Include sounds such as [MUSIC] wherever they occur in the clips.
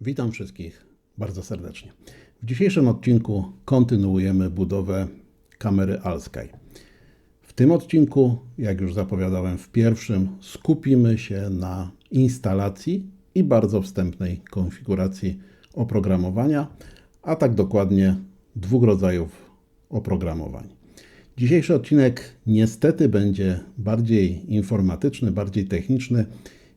Witam wszystkich bardzo serdecznie. W dzisiejszym odcinku kontynuujemy budowę kamery Alsky. W tym odcinku, jak już zapowiadałem w pierwszym, skupimy się na instalacji i bardzo wstępnej konfiguracji oprogramowania, a tak dokładnie dwóch rodzajów oprogramowań. Dzisiejszy odcinek niestety będzie bardziej informatyczny, bardziej techniczny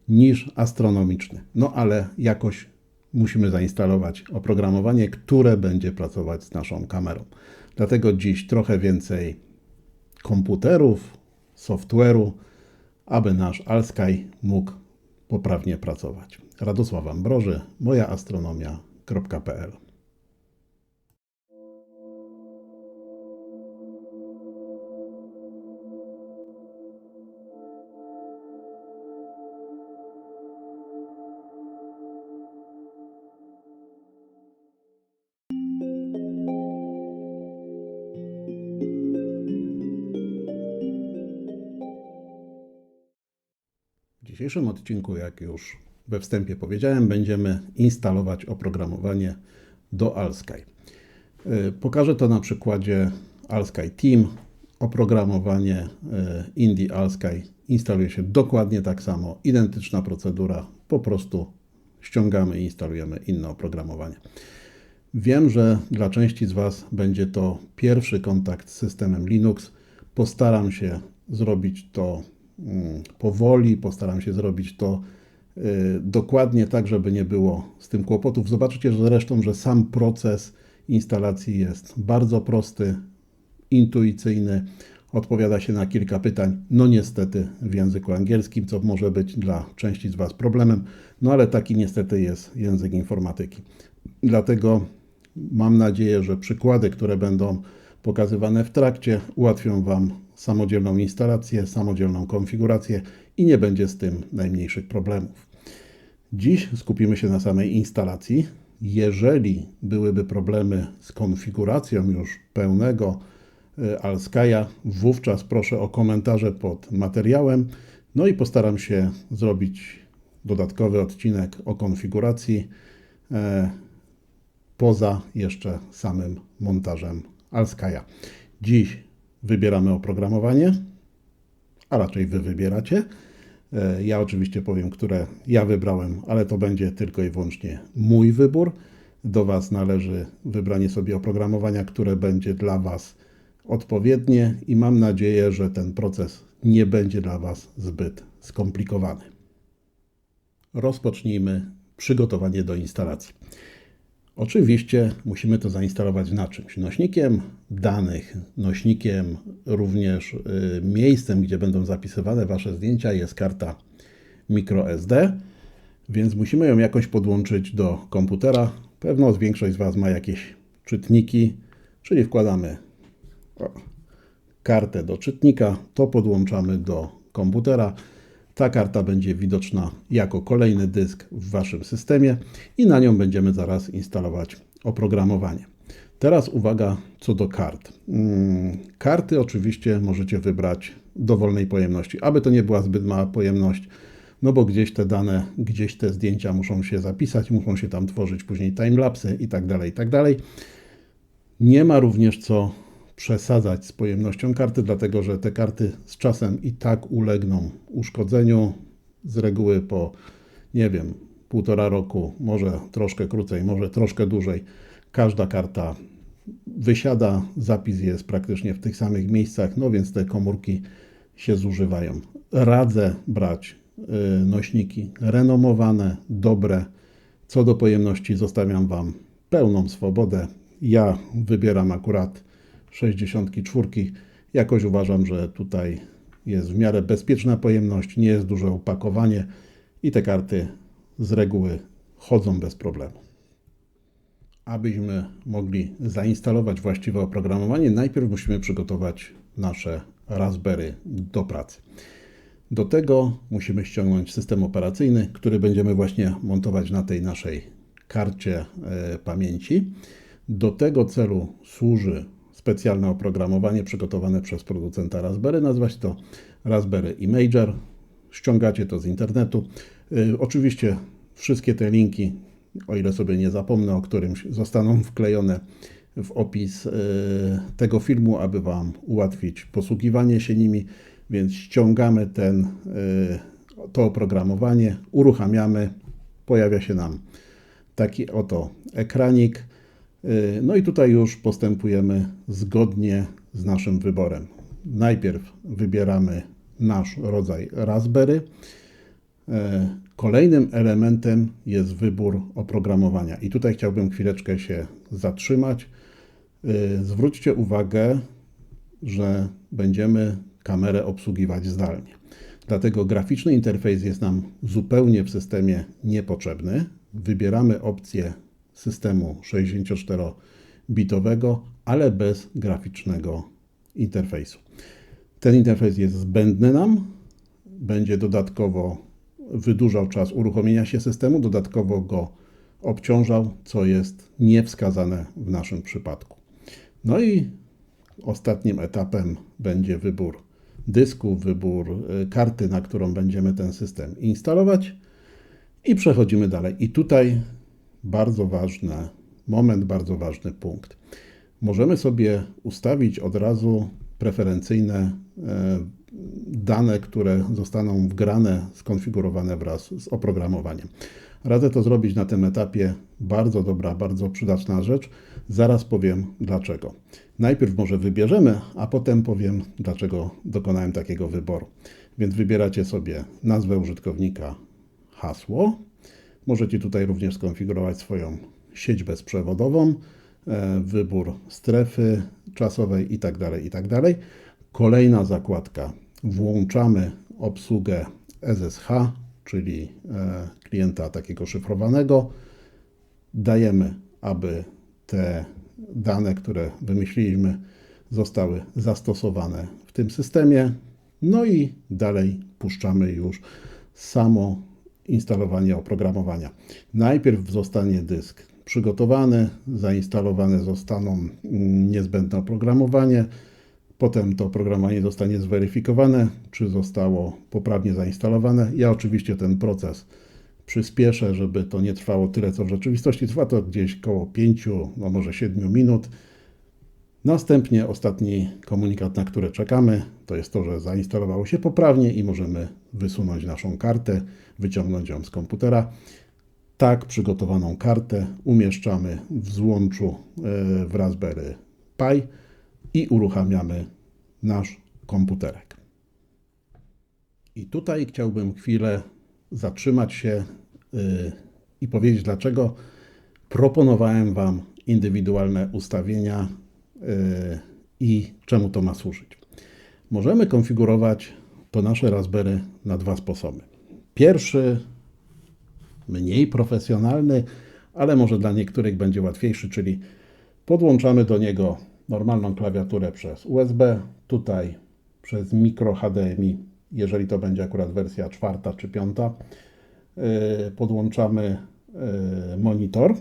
niż astronomiczny. No ale jakoś musimy zainstalować oprogramowanie, które będzie pracować z naszą kamerą. Dlatego dziś trochę więcej komputerów, software'u, aby nasz Alsky mógł poprawnie pracować. Radosław Ambroży, mojaastronomia.pl dzisiejszym odcinku, jak już we wstępie powiedziałem, będziemy instalować oprogramowanie do Alsky. Y, Pokażę to na przykładzie Alsky Team. Oprogramowanie y, Indie Alsky instaluje się dokładnie tak samo, identyczna procedura, po prostu ściągamy i instalujemy inne oprogramowanie. Wiem, że dla części z Was będzie to pierwszy kontakt z systemem Linux. Postaram się zrobić to powoli, postaram się zrobić to y, dokładnie tak, żeby nie było z tym kłopotów. Zobaczycie zresztą, że sam proces instalacji jest bardzo prosty, intuicyjny, odpowiada się na kilka pytań, no niestety w języku angielskim, co może być dla części z Was problemem, no ale taki niestety jest język informatyki. Dlatego mam nadzieję, że przykłady, które będą pokazywane w trakcie, ułatwią Wam samodzielną instalację, samodzielną konfigurację i nie będzie z tym najmniejszych problemów. Dziś skupimy się na samej instalacji. Jeżeli byłyby problemy z konfiguracją już pełnego y, Alskaja, wówczas proszę o komentarze pod materiałem. No i postaram się zrobić dodatkowy odcinek o konfiguracji e, poza jeszcze samym montażem Alskaja. Dziś wybieramy oprogramowanie, a raczej Wy wybieracie. E, Ja oczywiście powiem, które ja wybrałem, ale to będzie tylko i wyłącznie mój wybór. Do Was należy wybranie sobie oprogramowania, które będzie dla Was odpowiednie i mam nadzieję, że ten proces nie będzie dla Was zbyt skomplikowany. Rozpocznijmy przygotowanie do instalacji. Oczywiście musimy to zainstalować na czymś. Nośnikiem danych, nośnikiem również y, miejscem, gdzie będą zapisywane Wasze zdjęcia jest karta microSD, więc musimy ją jakoś podłączyć do komputera. Pewno większość z Was ma jakieś czytniki, czyli wkładamy kartę do czytnika, to podłączamy do komputera. Ta karta będzie widoczna jako kolejny dysk w Waszym systemie i na nią będziemy zaraz instalować oprogramowanie. Teraz uwaga co do kart. Mm, Karty oczywiście możecie wybrać dowolnej pojemności, aby to nie była zbyt mała pojemność, no bo gdzieś te dane, gdzieś te zdjęcia muszą się zapisać, muszą się tam tworzyć później timelapsy i tak dalej, i tak. Nie ma również co przesadzać z pojemnością karty, dlatego że te karty z czasem i tak ulegną uszkodzeniu. Z reguły po, nie wiem, półtora roku, może troszkę krócej, może troszkę dłużej, każda karta wysiada, zapis jest praktycznie w tych samych miejscach, no więc te komórki się zużywają. Radzę brać y, nośniki renomowane, dobre. Co do pojemności zostawiam Wam pełną swobodę. Ja wybieram akurat 64. Jakoś uważam, że tutaj jest w miarę bezpieczna pojemność, nie jest duże opakowanie i te karty z reguły chodzą bez problemu. Abyśmy mogli zainstalować właściwe oprogramowanie, najpierw musimy przygotować nasze Raspberry do pracy. Do tego musimy ściągnąć system operacyjny, który będziemy właśnie montować na tej naszej karcie e, pamięci. Do tego celu służy specjalne oprogramowanie przygotowane przez producenta Raspberry. Nazywa się to Raspberry Imager. Ściągacie to z internetu. Y, Oczywiście wszystkie te linki o ile sobie nie zapomnę o którymś, zostaną wklejone w opis e, tego filmu, aby Wam ułatwić posługiwanie się nimi. Więc ściągamy ten, e, to oprogramowanie, uruchamiamy, pojawia się nam taki oto ekranik. E, no i tutaj już postępujemy zgodnie z naszym wyborem. Najpierw wybieramy nasz rodzaj Raspberry. Kolejnym elementem jest wybór oprogramowania. I tutaj chciałbym chwileczkę się zatrzymać. Y, zwróćcie uwagę, że będziemy kamerę obsługiwać zdalnie. Dlatego graficzny interfejs jest nam zupełnie w systemie niepotrzebny. Wybieramy opcję systemu 64-bitowego, ale bez graficznego interfejsu. Ten interfejs jest zbędny nam, będzie dodatkowo wydłużał czas uruchomienia się systemu, dodatkowo go obciążał, co jest niewskazane w naszym przypadku. No i ostatnim etapem będzie wybór dysku, wybór y, karty, na którą będziemy ten system instalować i przechodzimy dalej. I tutaj bardzo ważny moment, bardzo ważny punkt. Możemy sobie ustawić od razu preferencyjne e, dane, które zostaną wgrane, skonfigurowane wraz z oprogramowaniem. Radzę to zrobić na tym etapie. Bardzo dobra, bardzo przydatna rzecz. Zaraz powiem dlaczego. Najpierw może wybierzemy, a potem powiem, dlaczego dokonałem takiego wyboru. Więc wybieracie sobie nazwę użytkownika, hasło. Możecie tutaj również skonfigurować swoją sieć bezprzewodową, e, wybór strefy czasowej itd. Tak itd. Tak Kolejna zakładka. Włączamy obsługę SSH, czyli e, klienta takiego szyfrowanego. Dajemy, aby te dane, które wymyśliliśmy, zostały zastosowane w tym systemie. No i dalej puszczamy już samo instalowanie oprogramowania. Najpierw zostanie dysk przygotowany, zainstalowane zostaną mm, niezbędne oprogramowanie, Potem to oprogramowanie zostanie zweryfikowane, czy zostało poprawnie zainstalowane. Ja oczywiście ten proces przyspieszę, żeby to nie trwało tyle, co w rzeczywistości. Trwa to gdzieś około 5, no może 7 minut. Następnie ostatni komunikat, na który czekamy, to jest to, że zainstalowało się poprawnie i możemy wysunąć naszą kartę, wyciągnąć ją z komputera. Tak przygotowaną kartę umieszczamy w złączu e, w Raspberry Pi i uruchamiamy nasz komputerek. I tutaj chciałbym chwilę zatrzymać się yy, i powiedzieć, dlaczego proponowałem Wam indywidualne ustawienia i czemu to ma służyć. Możemy konfigurować to nasze Raspberry na dwa sposoby. Pierwszy, mniej profesjonalny, ale może dla niektórych będzie łatwiejszy, czyli podłączamy do niego normalną klawiaturę przez USB, tutaj przez mikro HDMI, jeżeli to będzie akurat wersja czwarta czy piąta, yy, podłączamy yy, monitor.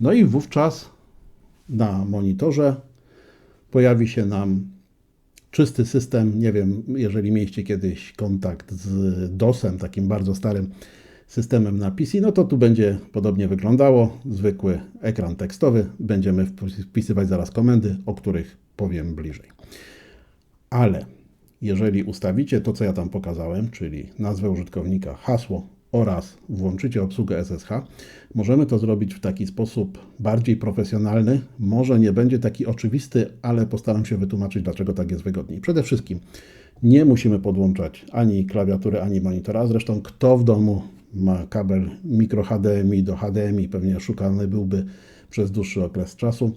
No i wówczas na monitorze pojawi się nam czysty system. Nie wiem, jeżeli mieliście kiedyś kontakt z DOSem, takim bardzo starym systemem na PC, no to tu będzie podobnie wyglądało. Zwykły ekran tekstowy. Będziemy wpisywać zaraz komendy, o których powiem bliżej. Ale jeżeli ustawicie to, co ja tam pokazałem, czyli nazwę użytkownika, hasło oraz włączycie obsługę SSH, możemy to zrobić w taki sposób bardziej profesjonalny. Może nie będzie taki oczywisty, ale postaram się wytłumaczyć, dlaczego tak jest wygodniej. Przede wszystkim nie musimy podłączać ani klawiatury, ani monitora. Zresztą kto w domu ma kabel mikro HDMI do HDMI, pewnie szukany byłby przez dłuższy okres czasu,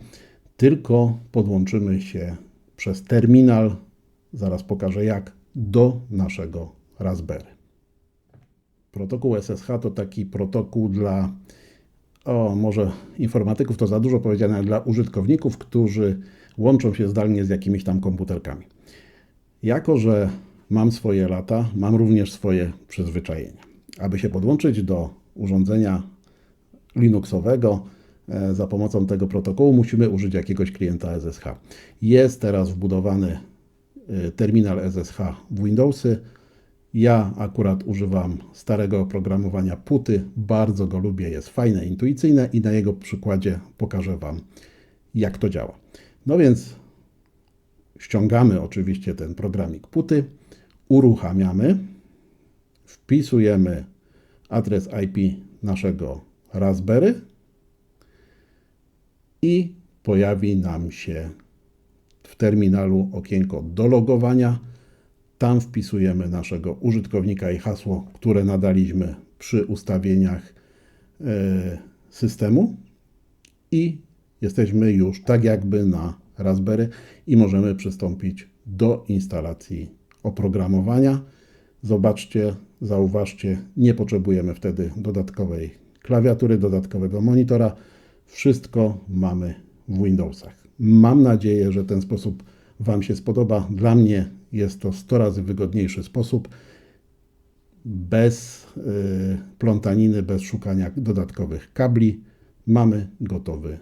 tylko podłączymy się przez terminal, zaraz pokażę jak, do naszego Raspberry. Protokół SSH to taki protokół dla, o może informatyków to za dużo powiedziane, dla użytkowników, którzy łączą się zdalnie z jakimiś tam komputerkami. Jako, że mam swoje lata, mam również swoje przyzwyczajenia. Aby się podłączyć do urządzenia Linuxowego e, za pomocą tego protokołu, musimy użyć jakiegoś klienta SSH. Jest teraz wbudowany e, terminal SSH w Windowsy Ja akurat używam starego oprogramowania Puty, bardzo go lubię, jest fajne, intuicyjne i na jego przykładzie pokażę Wam, jak to działa. No więc ściągamy oczywiście ten programik Puty, uruchamiamy, wpisujemy adres IP naszego Raspberry i pojawi nam się w terminalu okienko do logowania. Tam wpisujemy naszego użytkownika i hasło, które nadaliśmy przy ustawieniach e, systemu i jesteśmy już tak jakby na Raspberry i możemy przystąpić do instalacji oprogramowania. Zobaczcie, zauważcie, nie potrzebujemy wtedy dodatkowej klawiatury, dodatkowego monitora. Wszystko mamy w Windowsach. Mam nadzieję, że ten sposób Wam się spodoba. Dla mnie jest to 100 razy wygodniejszy sposób. Bez y, plątaniny, bez szukania dodatkowych kabli. Mamy gotowy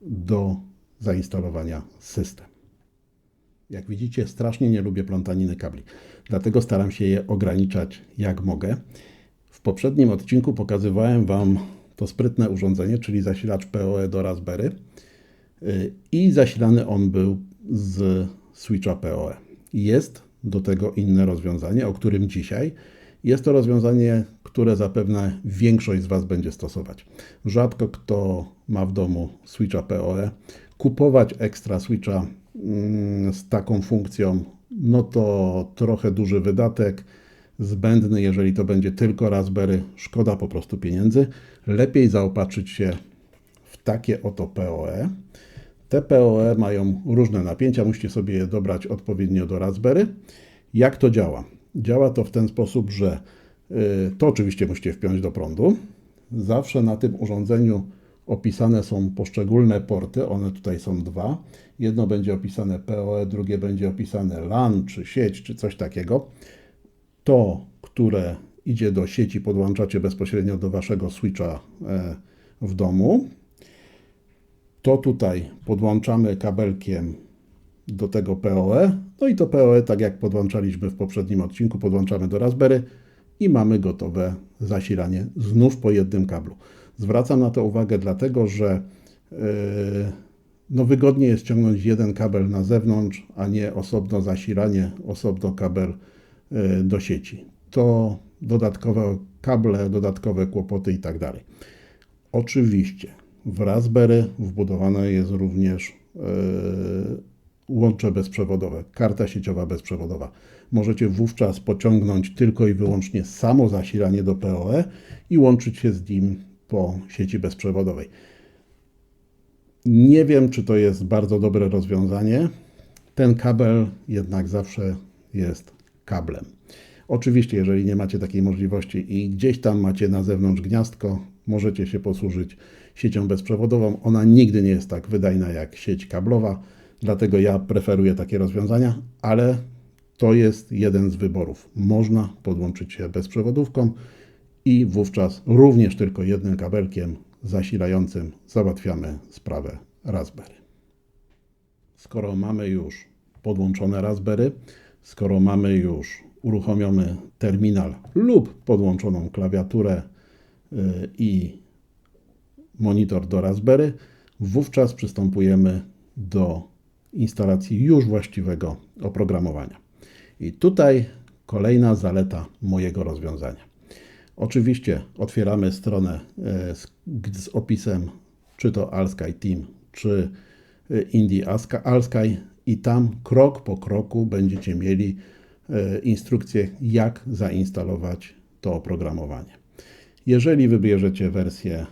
do zainstalowania system. Jak widzicie, strasznie nie lubię plątaniny kabli, dlatego staram się je ograniczać jak mogę. W poprzednim odcinku pokazywałem Wam to sprytne urządzenie, czyli zasilacz PoE do Raspberry y, i zasilany on był z switcha PoE. Jest do tego inne rozwiązanie, o którym dzisiaj. Jest to rozwiązanie, które zapewne większość z Was będzie stosować. Rzadko kto ma w domu switcha PoE. Kupować ekstra switcha mm, z taką funkcją, no to trochę duży wydatek zbędny, jeżeli to będzie tylko Raspberry, szkoda po prostu pieniędzy. Lepiej zaopatrzyć się w takie oto PoE. Te PoE mają różne napięcia, musicie sobie je dobrać odpowiednio do Raspberry. Jak to działa? Działa to w ten sposób, że y, to oczywiście musicie wpiąć do prądu. Zawsze na tym urządzeniu opisane są poszczególne porty, one tutaj są dwa. Jedno będzie opisane PoE, drugie będzie opisane LAN, czy sieć, czy coś takiego to, które idzie do sieci, podłączacie bezpośrednio do waszego switcha e, w domu. To tutaj podłączamy kabelkiem do tego PoE. No i to PoE, tak jak podłączaliśmy w poprzednim odcinku, podłączamy do Raspberry i mamy gotowe zasilanie znów po jednym kablu. Zwracam na to uwagę dlatego, że yy, no wygodnie jest ciągnąć jeden kabel na zewnątrz, a nie osobno zasilanie, osobno kabel Y, do sieci. To dodatkowe kable, dodatkowe kłopoty i tak dalej. Oczywiście w Raspberry wbudowane jest również yy, łącze bezprzewodowe, karta sieciowa bezprzewodowa. Możecie wówczas pociągnąć tylko i wyłącznie samo zasilanie do PoE i łączyć się z nim po sieci bezprzewodowej. Nie wiem, czy to jest bardzo dobre rozwiązanie. Ten kabel jednak zawsze jest kablem. Oczywiście, jeżeli nie macie takiej możliwości i gdzieś tam macie na zewnątrz gniazdko, możecie się posłużyć siecią bezprzewodową. Ona nigdy nie jest tak wydajna jak sieć kablowa, dlatego ja preferuję takie rozwiązania, ale to jest jeden z wyborów. Można podłączyć się bezprzewodówką i wówczas również tylko jednym kabelkiem zasilającym załatwiamy sprawę Raspberry. Skoro mamy już podłączone Raspberry, skoro mamy już uruchomiony terminal lub podłączoną klawiaturę y, i monitor do Raspberry, wówczas przystępujemy do instalacji już właściwego oprogramowania. I tutaj kolejna zaleta mojego rozwiązania. Oczywiście otwieramy stronę y, z, z opisem czy to Alsky Team, czy y, Indie Alsky i tam krok po kroku będziecie mieli e, instrukcję, jak zainstalować to oprogramowanie. Jeżeli wybierzecie wersję e,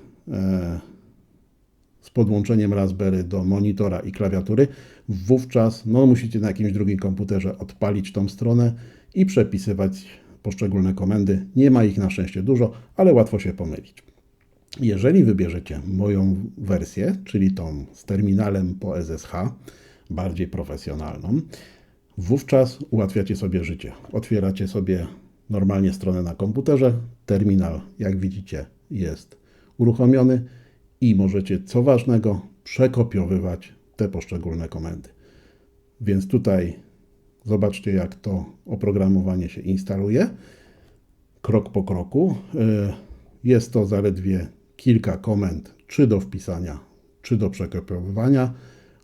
z podłączeniem Raspberry do monitora i klawiatury, wówczas no, musicie na jakimś drugim komputerze odpalić tą stronę i przepisywać poszczególne komendy. Nie ma ich na szczęście dużo, ale łatwo się pomylić. Jeżeli wybierzecie moją wersję, czyli tą z terminalem po SSH, bardziej profesjonalną, wówczas ułatwiacie sobie życie. Otwieracie sobie normalnie stronę na komputerze, terminal, jak widzicie, jest uruchomiony i możecie, co ważnego, przekopiowywać te poszczególne komendy. Więc tutaj Zobaczcie, jak to oprogramowanie się instaluje. Krok po kroku. Y, Jest to zaledwie kilka komend, czy do wpisania, czy do przekopiowywania.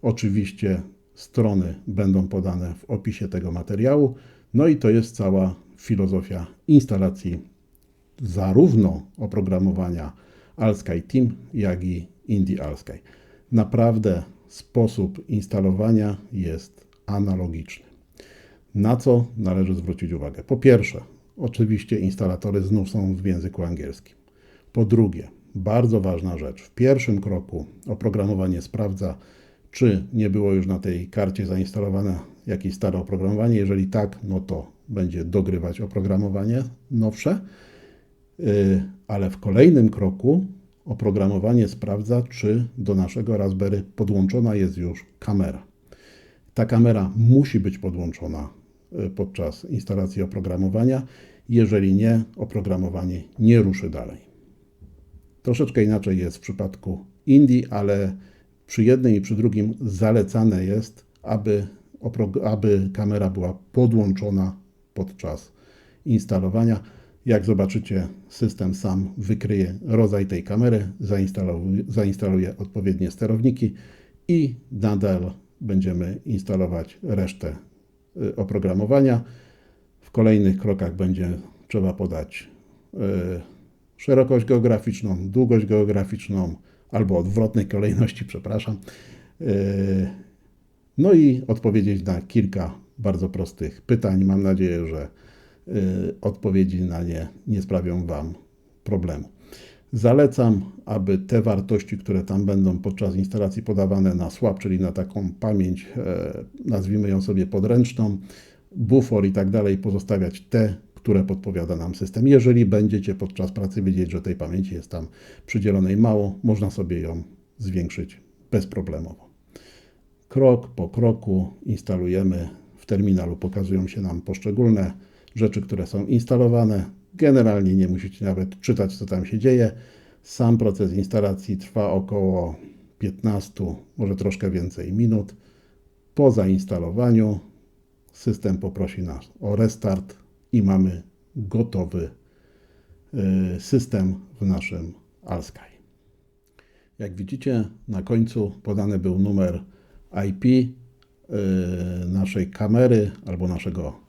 Oczywiście strony będą podane w opisie tego materiału. No i to jest cała filozofia instalacji zarówno oprogramowania Alsky Team, jak i Indie Alsky. Naprawdę sposób instalowania jest analogiczny. Na co należy zwrócić uwagę? Po pierwsze, oczywiście instalatory znów są w języku angielskim. Po drugie, bardzo ważna rzecz, w pierwszym kroku oprogramowanie sprawdza, czy nie było już na tej karcie zainstalowane jakieś stare oprogramowanie. Jeżeli tak, no to będzie dogrywać oprogramowanie nowsze, ale w kolejnym kroku oprogramowanie sprawdza, czy do naszego Raspberry podłączona jest już kamera. Ta kamera musi być podłączona y, podczas instalacji oprogramowania. Jeżeli nie, oprogramowanie nie ruszy dalej. Troszeczkę inaczej jest w przypadku Indii, ale przy jednym i przy drugim zalecane jest, aby, aby kamera była podłączona podczas instalowania. Jak zobaczycie, system sam wykryje rodzaj tej kamery, zainstaluje, zainstaluje odpowiednie sterowniki i nadal będziemy instalować resztę y, oprogramowania. W kolejnych krokach będzie trzeba podać y, szerokość geograficzną, długość geograficzną albo odwrotnej kolejności, [LAUGHS] przepraszam. Y, No i odpowiedzieć na kilka bardzo prostych pytań. Mam nadzieję, że odpowiedzi na nie nie sprawią Wam problemu. Zalecam, aby te wartości, które tam będą podczas instalacji podawane na swap, czyli na taką pamięć, e, nazwijmy ją sobie podręczną, bufor i tak dalej, pozostawiać te, które podpowiada nam system. Jeżeli będziecie podczas pracy wiedzieć, że tej pamięci jest tam przydzielonej mało, można sobie ją zwiększyć bezproblemowo. Krok po kroku instalujemy. W terminalu pokazują się nam poszczególne rzeczy, które są instalowane. Generalnie nie musicie nawet czytać, co tam się dzieje. Sam proces instalacji trwa około 15, może troszkę więcej minut. Po zainstalowaniu system poprosi nas o restart i mamy gotowy y, system w naszym Alsky. Jak widzicie, na końcu podany był numer IP y, naszej kamery albo naszego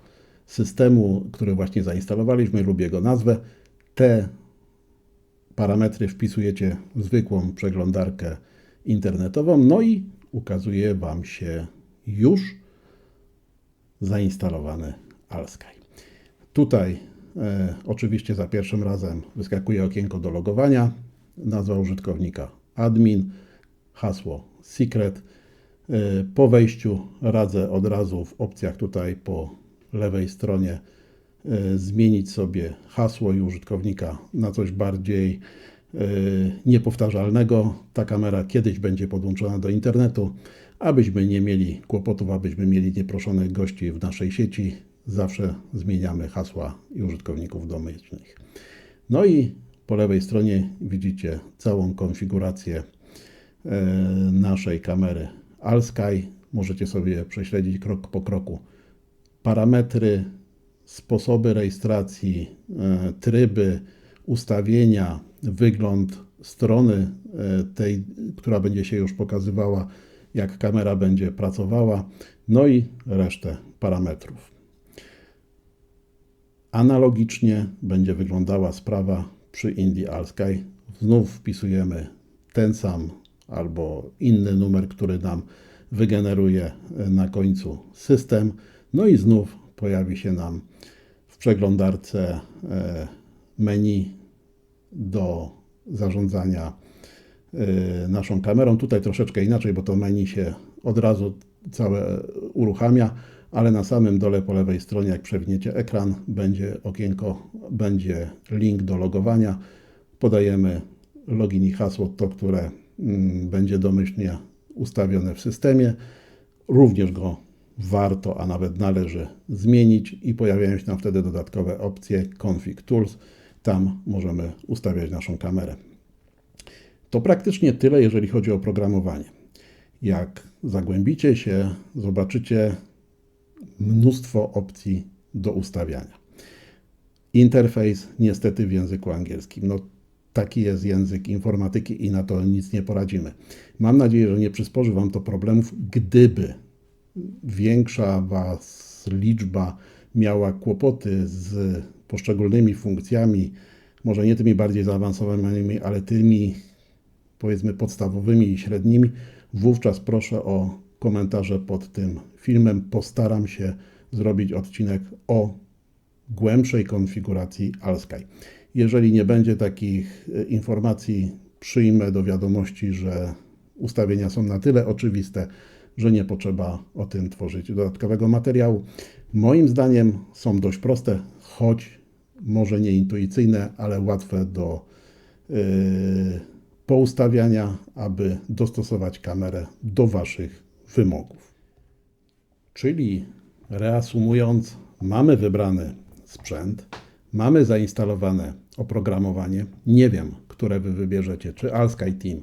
systemu, który właśnie zainstalowaliśmy, lub jego nazwę. Te parametry wpisujecie w zwykłą przeglądarkę internetową, no i ukazuje Wam się już zainstalowany Alsky. Tutaj e, oczywiście za pierwszym razem wyskakuje okienko do logowania, nazwa użytkownika admin, hasło secret. E, po wejściu radzę od razu w opcjach tutaj po lewej stronie e, zmienić sobie hasło i użytkownika na coś bardziej e, niepowtarzalnego. Ta kamera kiedyś będzie podłączona do internetu, abyśmy nie mieli kłopotów, abyśmy mieli nieproszonych gości w naszej sieci. Zawsze zmieniamy hasła i użytkowników domyślnych. No i po lewej stronie widzicie całą konfigurację e, naszej kamery Alsky. Możecie sobie prześledzić krok po kroku parametry, sposoby rejestracji, e, tryby, ustawienia, wygląd strony e, tej, która będzie się już pokazywała, jak kamera będzie pracowała, no i resztę parametrów. Analogicznie będzie wyglądała sprawa przy Indie Alsky. Znów wpisujemy ten sam albo inny numer, który nam wygeneruje na końcu system. No i znów pojawi się nam w przeglądarce e, menu do zarządzania e, naszą kamerą. Tutaj troszeczkę inaczej, bo to menu się od razu całe uruchamia, ale na samym dole po lewej stronie, jak przewiniecie ekran, będzie okienko, będzie link do logowania. Podajemy login i hasło, to które mm, będzie domyślnie ustawione w systemie. Również go warto, a nawet należy zmienić i pojawiają się nam wtedy dodatkowe opcje Config Tools. Tam możemy ustawiać naszą kamerę. To praktycznie tyle, jeżeli chodzi o programowanie. Jak zagłębicie się, zobaczycie mnóstwo opcji do ustawiania. Interfejs niestety w języku angielskim. No, taki jest język informatyki i na to nic nie poradzimy. Mam nadzieję, że nie przysporzy Wam to problemów, gdyby większa Was liczba miała kłopoty z poszczególnymi funkcjami, może nie tymi bardziej zaawansowanymi, ale tymi powiedzmy podstawowymi i średnimi, wówczas proszę o komentarze pod tym filmem. Postaram się zrobić odcinek o głębszej konfiguracji Alsky. Jeżeli nie będzie takich e, informacji, przyjmę do wiadomości, że ustawienia są na tyle oczywiste, że nie potrzeba o tym tworzyć dodatkowego materiału. Moim zdaniem są dość proste, choć może nie intuicyjne, ale łatwe do yy, poustawiania, aby dostosować kamerę do Waszych wymogów. Czyli reasumując, mamy wybrany sprzęt, mamy zainstalowane oprogramowanie. Nie wiem, które Wy wybierzecie, czy Alsky Team,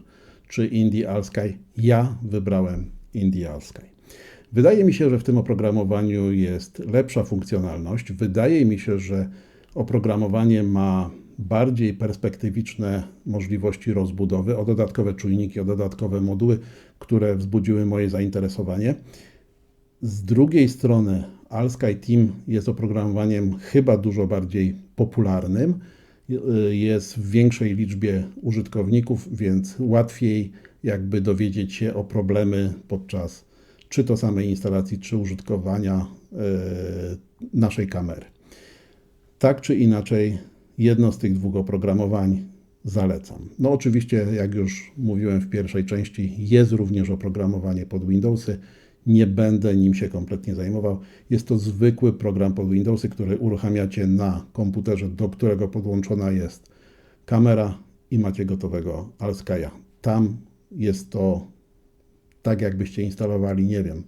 czy Indie Alsky. Ja wybrałem Indie Alsky. Wydaje mi się, że w tym oprogramowaniu jest lepsza funkcjonalność. Wydaje mi się, że oprogramowanie ma bardziej perspektywiczne możliwości rozbudowy, o dodatkowe czujniki, o dodatkowe moduły, które wzbudziły moje zainteresowanie. Z drugiej strony Alsky Team jest oprogramowaniem chyba dużo bardziej popularnym, jest w większej liczbie użytkowników, więc łatwiej jakby dowiedzieć się o problemy podczas czy to samej instalacji, czy użytkowania e, naszej kamery. Tak czy inaczej, jedno z tych dwóch oprogramowań zalecam. No oczywiście, jak już mówiłem w pierwszej części, jest również oprogramowanie pod Windowsy. Nie będę nim się kompletnie zajmował. Jest to zwykły program pod Windowsy, który uruchamiacie na komputerze, do którego podłączona jest kamera i macie gotowego Alskaya. Tam jest to tak, jakbyście instalowali, nie wiem,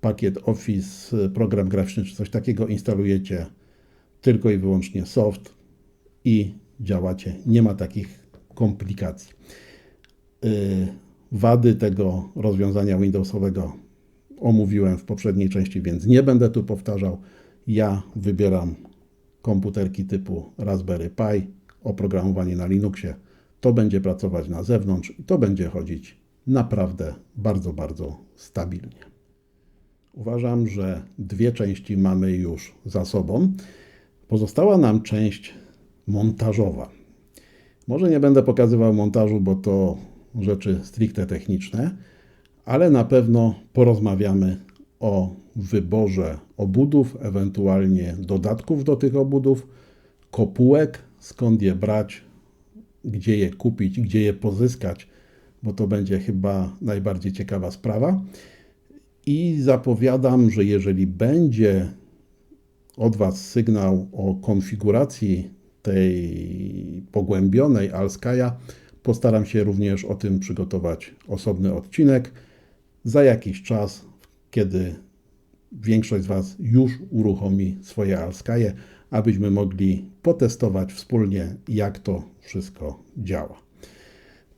pakiet Office, program graficzny czy coś takiego, instalujecie tylko i wyłącznie soft i działacie. Nie ma takich komplikacji. Y, wady tego rozwiązania Windowsowego omówiłem w poprzedniej części, więc nie będę tu powtarzał. Ja wybieram komputerki typu Raspberry Pi, oprogramowanie na Linuxie. To będzie pracować na zewnątrz i to będzie chodzić naprawdę bardzo, bardzo stabilnie. Uważam, że dwie części mamy już za sobą. Pozostała nam część montażowa. Może nie będę pokazywał montażu, bo to rzeczy stricte techniczne, ale na pewno porozmawiamy o wyborze obudów, ewentualnie dodatków do tych obudów, kopułek, skąd je brać, gdzie je kupić, gdzie je pozyskać, bo to będzie chyba najbardziej ciekawa sprawa. I zapowiadam, że jeżeli będzie od Was sygnał o konfiguracji tej pogłębionej Alskaja, postaram się również o tym przygotować osobny odcinek za jakiś czas, kiedy większość z Was już uruchomi swoje Alskaje, abyśmy mogli potestować wspólnie, jak to wszystko działa.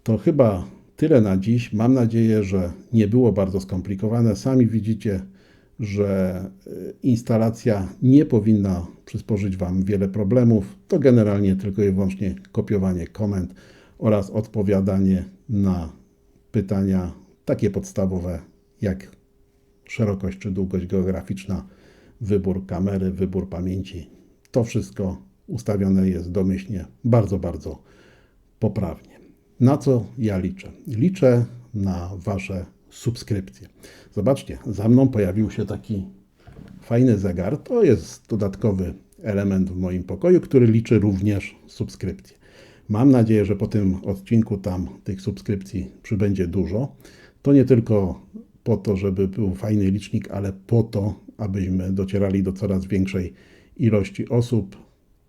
To chyba tyle na dziś. Mam nadzieję, że nie było bardzo skomplikowane. Sami widzicie, że y, instalacja nie powinna przysporzyć Wam wiele problemów. To generalnie tylko i wyłącznie kopiowanie komend oraz odpowiadanie na pytania takie podstawowe jak szerokość czy długość geograficzna, wybór kamery, wybór pamięci. To wszystko ustawione jest domyślnie bardzo, bardzo poprawnie. Na co ja liczę? Liczę na Wasze subskrypcje. Zobaczcie, za mną pojawił się taki fajny zegar. To jest dodatkowy element w moim pokoju, który liczy również subskrypcje. Mam nadzieję, że po tym odcinku tam tych subskrypcji przybędzie dużo. To nie tylko po to, żeby był fajny licznik, ale po to, abyśmy docierali do coraz większej ilości osób.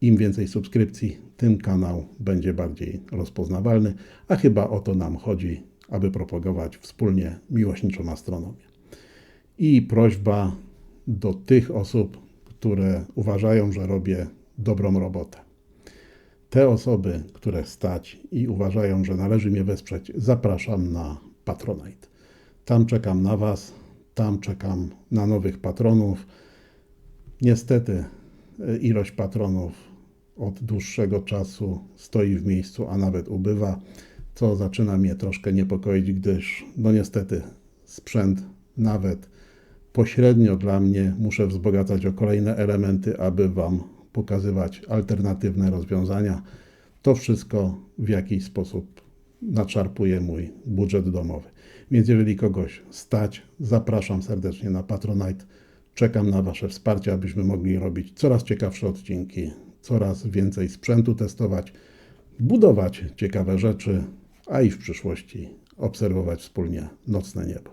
Im więcej subskrypcji, tym kanał będzie bardziej rozpoznawalny, a chyba o to nam chodzi, aby propagować wspólnie miłośniczą astronomię. I prośba do tych osób, które uważają, że robię dobrą robotę. Te osoby, które stać i uważają, że należy mnie wesprzeć, zapraszam na Patronite. Tam czekam na Was, tam czekam na nowych patronów. Niestety ilość patronów od dłuższego czasu stoi w miejscu, a nawet ubywa, co zaczyna mnie troszkę niepokoić, gdyż no niestety sprzęt nawet pośrednio dla mnie muszę wzbogacać o kolejne elementy, aby Wam pokazywać alternatywne rozwiązania. To wszystko w jakiś sposób naczarpuje mój budżet domowy. Więc jeżeli kogoś stać, zapraszam serdecznie na Patronite. Czekam na Wasze wsparcie, abyśmy mogli robić coraz ciekawsze odcinki, coraz więcej sprzętu testować, budować ciekawe rzeczy, a i w przyszłości obserwować wspólnie nocne niebo.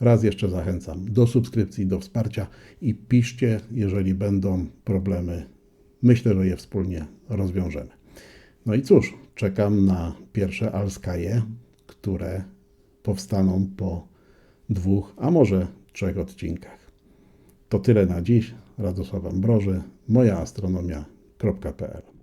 Raz jeszcze zachęcam do subskrypcji, do wsparcia i piszcie, jeżeli będą problemy. Myślę, że je wspólnie rozwiążemy. No i cóż, czekam na pierwsze Alskaje, które powstaną po dwóch, a może trzech odcinkach. To tyle na dziś. Radosław Ambroży, mojaastronomia.pl